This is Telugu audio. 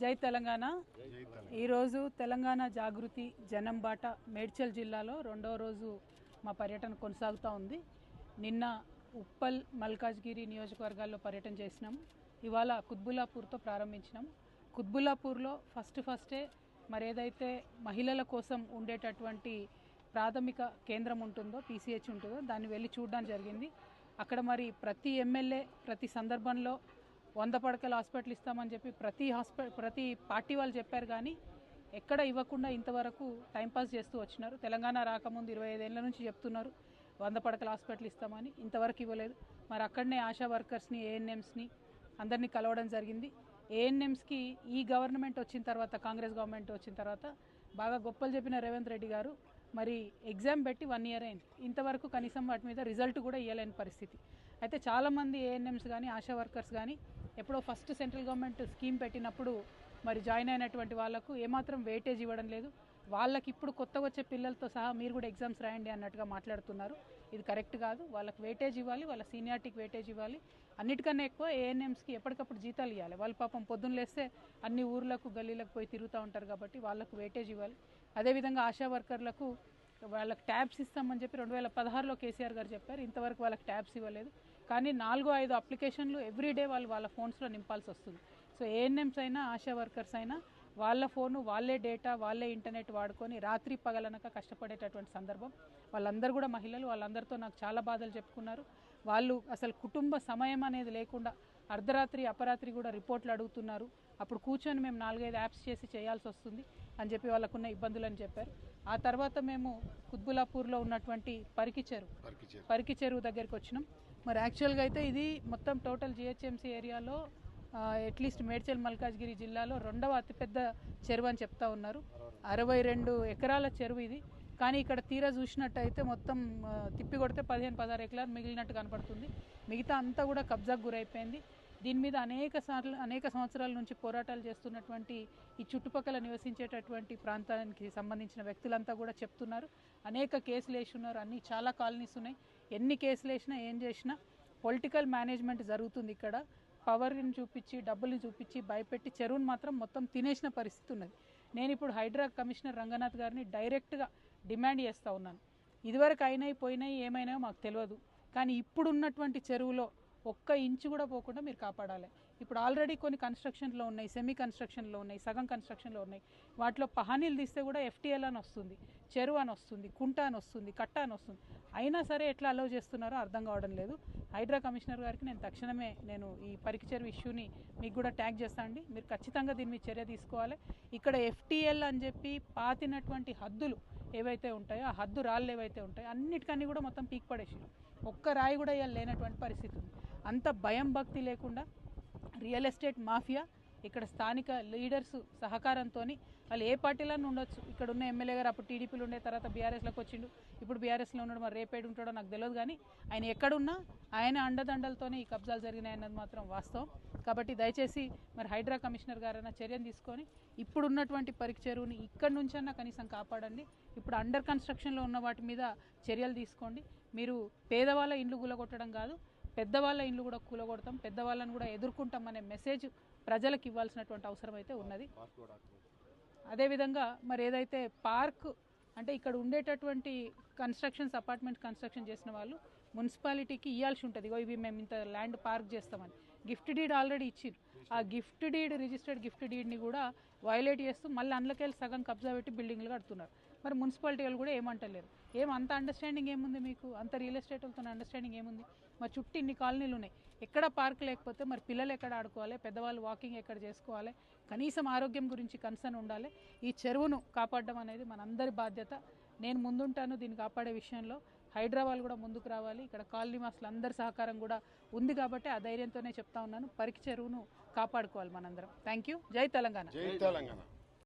జై తెలంగాణ. ఈరోజు తెలంగాణ జాగృతి జనం బాట మేడ్చల్ జిల్లాలో రెండవ రోజు మా పర్యటన కొనసాగుతూ ఉంది. నిన్న ఉప్పల్ మల్కాజ్గిరి నియోజకవర్గాల్లో పర్యటన చేసినాం. ఇవాళ కుత్బులాపూర్తో ప్రారంభించినాం. కుత్బుల్లాపూర్లో ఫస్ట్ ఫస్టే మరి ఏదైతే మహిళల కోసం ఉండేటటువంటి ప్రాథమిక కేంద్రం ఉంటుందో పీసీహెచ్ ఉంటుందో దాన్ని వెళ్ళి చూడడం జరిగింది. అక్కడ మరి ప్రతి ఎమ్మెల్యే ప్రతి సందర్భంలో వంద పడకల హాస్పిటల్ ఇస్తామని చెప్పి ప్రతి హాస్పిటల్ ప్రతి పార్టీ వాళ్ళు చెప్పారు కానీ ఎక్కడ ఇవ్వకుండా ఇంతవరకు టైంపాస్ చేస్తూ వచ్చినారు. తెలంగాణ రాకముందు ఇరవై ఐదేళ్ళ నుంచి చెప్తున్నారు వంద పడకల హాస్పిటల్ ఇస్తామని. ఇంతవరకు ఇవ్వలేదు. మరి అక్కడనే ఆశా వర్కర్స్ని ఏఎన్ఎంస్ని అందరినీ కలవడం జరిగింది. ఏఎన్ఎంస్కి ఈ గవర్నమెంట్ వచ్చిన తర్వాత కాంగ్రెస్ గవర్నమెంట్ వచ్చిన తర్వాత బాగా గొప్పలు చెప్పిన రేవంత్ రెడ్డి గారు మరి ఎగ్జామ్ పెట్టి వన్ ఇయర్ అయింది. ఇంతవరకు కనీసం వాటి మీద రిజల్ట్ కూడా ఇవ్వలేని పరిస్థితి. అయితే చాలామంది ఏఎన్ఎంస్ కానీ ఆశా వర్కర్స్ కానీ ఎప్పుడో ఫస్ట్ సెంట్రల్ గవర్నమెంట్ స్కీమ్ పెట్టినప్పుడు మరి జాయిన్ అయినటువంటి వాళ్ళకు ఏమాత్రం వెయిటేజ్ ఇవ్వడం లేదు. వాళ్ళకి ఇప్పుడు కొత్తగా వచ్చే పిల్లలతో సహా మీరు కూడా ఎగ్జామ్స్ రాయండి అన్నట్టుగా మాట్లాడుతున్నారు. ఇది కరెక్ట్ కాదు. వాళ్ళకి వెయిటేజ్ ఇవ్వాలి వాళ్ళ సీనియారిటీకి వెయిటేజ్ ఇవ్వాలి. అన్నిటికన్నా ఎక్కువ ఏఎన్ఎంస్కి ఎప్పటికప్పుడు జీతాలు ఇవ్వాలి వాళ్ళు పాపం పొద్దున్న లేస్తే అన్ని ఊర్లకు గల్లీలకు పోయి తిరుగుతూ ఉంటారు కాబట్టి వాళ్ళకు వెయిటేజ్ ఇవ్వాలి. అదేవిధంగా ఆశా వర్కర్లకు వాళ్ళకి ట్యాబ్స్ ఇస్తామని చెప్పి రెండు వేల పదహారులో కేసీఆర్ గారు చెప్పారు. ఇంతవరకు వాళ్ళకి ట్యాబ్స్ ఇవ్వలేదు. కానీ నాలుగో ఐదు అప్లికేషన్లు ఎవ్రీడే వాళ్ళు వాళ్ళ ఫోన్స్లో నింపాల్సి వస్తుంది. సో ఏఎన్ఎంస్ అయినా ఆశా వర్కర్స్ అయినా వాళ్ళ ఫోను వాళ్ళే డేటా వాళ్ళే ఇంటర్నెట్ వాడుకొని రాత్రి పగలనక కష్టపడేటటువంటి సందర్భం. వాళ్ళందరూ కూడా మహిళలు వాళ్ళందరితో నాకు చాలా బాధలు చెప్పుకున్నారు. వాళ్ళు అసలు కుటుంబ సమయం అనేది లేకుండా అర్ధరాత్రి అపరాత్రి కూడా రిపోర్ట్లు అడుగుతున్నారు. అప్పుడు కూర్చొని మేము నాలుగైదు యాప్స్ చేసి చేయాల్సి వస్తుంది అని చెప్పి వాళ్ళకున్న ఇబ్బందులని చెప్పారు. ఆ తర్వాత మేము కుత్బులాపూర్లో ఉన్నటువంటి పరికి చెరువు పరికి చెరువు దగ్గరికి వచ్చినాం. మరి యాక్చువల్గా అయితే ఇది మొత్తం టోటల్ జిహెచ్ఎంసీ ఏరియాలో అట్లీస్ట్ మేడ్చల్ మల్కాజ్గిరి జిల్లాలో రెండవ అతిపెద్ద చెరువు అని చెప్తా ఉన్నారు. అరవై రెండు ఎకరాల చెరువు ఇది. కానీ ఇక్కడ తీరా చూసినట్టయితే మొత్తం తిప్పి కొడితే పదిహేను పదహారు ఎకరాలు మిగిలినట్టు కనపడుతుంది. మిగతా అంతా కూడా కబ్జాకు గురైపోయింది. దీని మీద అనేక సార్లు అనేక సంవత్సరాల నుంచి పోరాటాలు చేస్తున్నటువంటి ఈ చుట్టుపక్కల నివసించేటటువంటి ప్రాంతానికి సంబంధించిన వ్యక్తులంతా కూడా చెప్తున్నారు. అనేక కేసులు వేసి ఉన్నారు. అన్ని చాలా కాలనీస్ ఉన్నాయి. ఎన్ని కేసులు వేసినా ఏం చేసినా పొలిటికల్ మేనేజ్మెంట్ జరుగుతుంది ఇక్కడ. పవర్ని చూపించి డబ్బుల్ని చూపించి భయపెట్టి చెరువును మాత్రం మొత్తం తినేసిన పరిస్థితి ఉన్నది. నేను ఇప్పుడు హైడ్రా కమిషనర్ రంగనాథ్ గారిని డైరెక్ట్గా డిమాండ్ చేస్తూ ఉన్నాను. ఇదివరకు అయినాయి పోయినాయి ఏమైనాయో మాకు తెలియదు కానీ ఇప్పుడున్నటువంటి చెరువులో ఒక్క ఇంచు కూడా పోకుండా మీరు కాపాడాలి. ఇప్పుడు ఆల్రెడీ కొన్ని కన్స్ట్రక్షన్లో ఉన్నాయి సెమీ కన్స్ట్రక్షన్లో ఉన్నాయి సగం కన్స్ట్రక్షన్లో ఉన్నాయి. వాటిలో పహానీలు తీస్తే కూడా ఎఫ్టీఎల్ అని వస్తుంది చెరువు అని వస్తుంది కుంట అని వస్తుంది కట్ట అని వస్తుంది. అయినా సరే ఎట్లా అలౌ చేస్తున్నారో అర్థం కావడం లేదు. హైడ్రా కమిషనర్ గారికి నేను తక్షణమే నేను ఈ పరికి చెరువు ఇష్యూని మీకు కూడా ట్యాగ్ చేస్తా అండి. మీరు ఖచ్చితంగా దీని మీద చర్య తీసుకోవాలి. ఇక్కడ ఎఫ్టీఎల్ అని చెప్పి పాతినటువంటి హద్దులు ఏవైతే ఉంటాయో ఆ హద్దు రాళ్ళు ఏవైతే ఉంటాయో అన్నిటికన్నీ కూడా మొత్తం పీక్ పడేసారు. ఒక్క రాయి కూడా ఇవాళ లేనటువంటి పరిస్థితి ఉంది. అంత భయం భక్తి లేకుండా రియల్ ఎస్టేట్ మాఫియా ఇక్కడ స్థానిక లీడర్స్ సహకారంతో వాళ్ళు ఏ పార్టీలను ఉండొచ్చు. ఇక్కడ ఉన్న ఎమ్మెల్యే గారు అప్పుడు టీడీపీలు ఉండే తర్వాత బీఆర్ఎస్లోకి వచ్చిండు. ఇప్పుడు బీఆర్ఎస్లో ఉన్నాడు మరి రేపేడు ఉంటాడో నాకు తెలియదు కానీ ఆయన ఎక్కడున్నా ఆయన అండదండలతోనే ఈ కబ్జాలు జరిగినాయి అన్నది మాత్రం వాస్తవం. కాబట్టి దయచేసి మరి హైడ్రా కమిషనర్ గారైనా చర్యను తీసుకొని ఇప్పుడున్నటువంటి పరికి చెరువుని ఇక్కడి నుంచన్నా కనీసం కాపాడండి. ఇప్పుడు అండర్ కన్స్ట్రక్షన్లో ఉన్న వాటి మీద చర్యలు తీసుకోండి. మీరు పేదవాళ్ళ ఇండ్లు కూలగొట్టడం కాదు పెద్దవాళ్ళ ఇండ్లు కూడా కూలగొడతాం. పెద్దవాళ్ళని కూడా ఎదుర్కొంటాం అనే మెసేజ్ ప్రజలకు ఇవ్వాల్సినటువంటి అవసరం అయితే ఉన్నది. అదేవిధంగా మరి ఏదైతే పార్క్ అంటే ఇక్కడ ఉండేటటువంటి కన్స్ట్రక్షన్స్ అపార్ట్మెంట్ కన్స్ట్రక్షన్ చేసిన వాళ్ళు మున్సిపాలిటీకి ఇవ్వాల్సి ఉంటుంది. ఇగో ఇవి మేము ఇంత ల్యాండ్ పార్క్ చేస్తామని. గిఫ్ట్ డీడ్ ఆల్రెడీ ఇచ్చిర్రు. ఆ గిఫ్ట్ డీడ్ రిజిస్టర్డ్ గిఫ్ట్ డీడ్ని కూడా వైలేట్ చేస్తూ మళ్ళీ అందులోకెళ్ళి సగం కబ్జా పెట్టి బిల్డింగ్లు కడుతున్నారు. మరి మున్సిపాలిటీ వాళ్ళు కూడా ఏమంటలేరు. ఏం అంత అండర్స్టాండింగ్ ఏముంది మీకు? అంత రియల్ ఎస్టేట్ వాళ్ళతో అండర్స్టాండింగ్ ఏముంది? మరి చుట్టూ ఇన్ని కాలనీలు ఉన్నాయి. ఎక్కడ పార్క్ లేకపోతే మరి పిల్లలు ఎక్కడ ఆడుకోవాలి? పెద్దవాళ్ళు వాకింగ్ ఎక్కడ చేసుకోవాలి? కనీసం ఆరోగ్యం గురించి కన్సర్న్ ఉండాలి. ఈ చెరువును కాపాడడం అనేది మనందరి బాధ్యత. నేను ముందుంటాను దీన్ని కాపాడే విషయంలో. హైదరాబాద్ కూడా ముందుకు రావాలి. ఇక్కడ కాలనీ మాస్టులు అందరి సహకారం కూడా ఉంది కాబట్టి ఆ ధైర్యంతోనే చెప్తా ఉన్నాను. పరికి చెరువును కాపాడుకోవాలి మనందరం. థ్యాంక్ యూ జై తెలంగాణ. జై తెలంగాణ.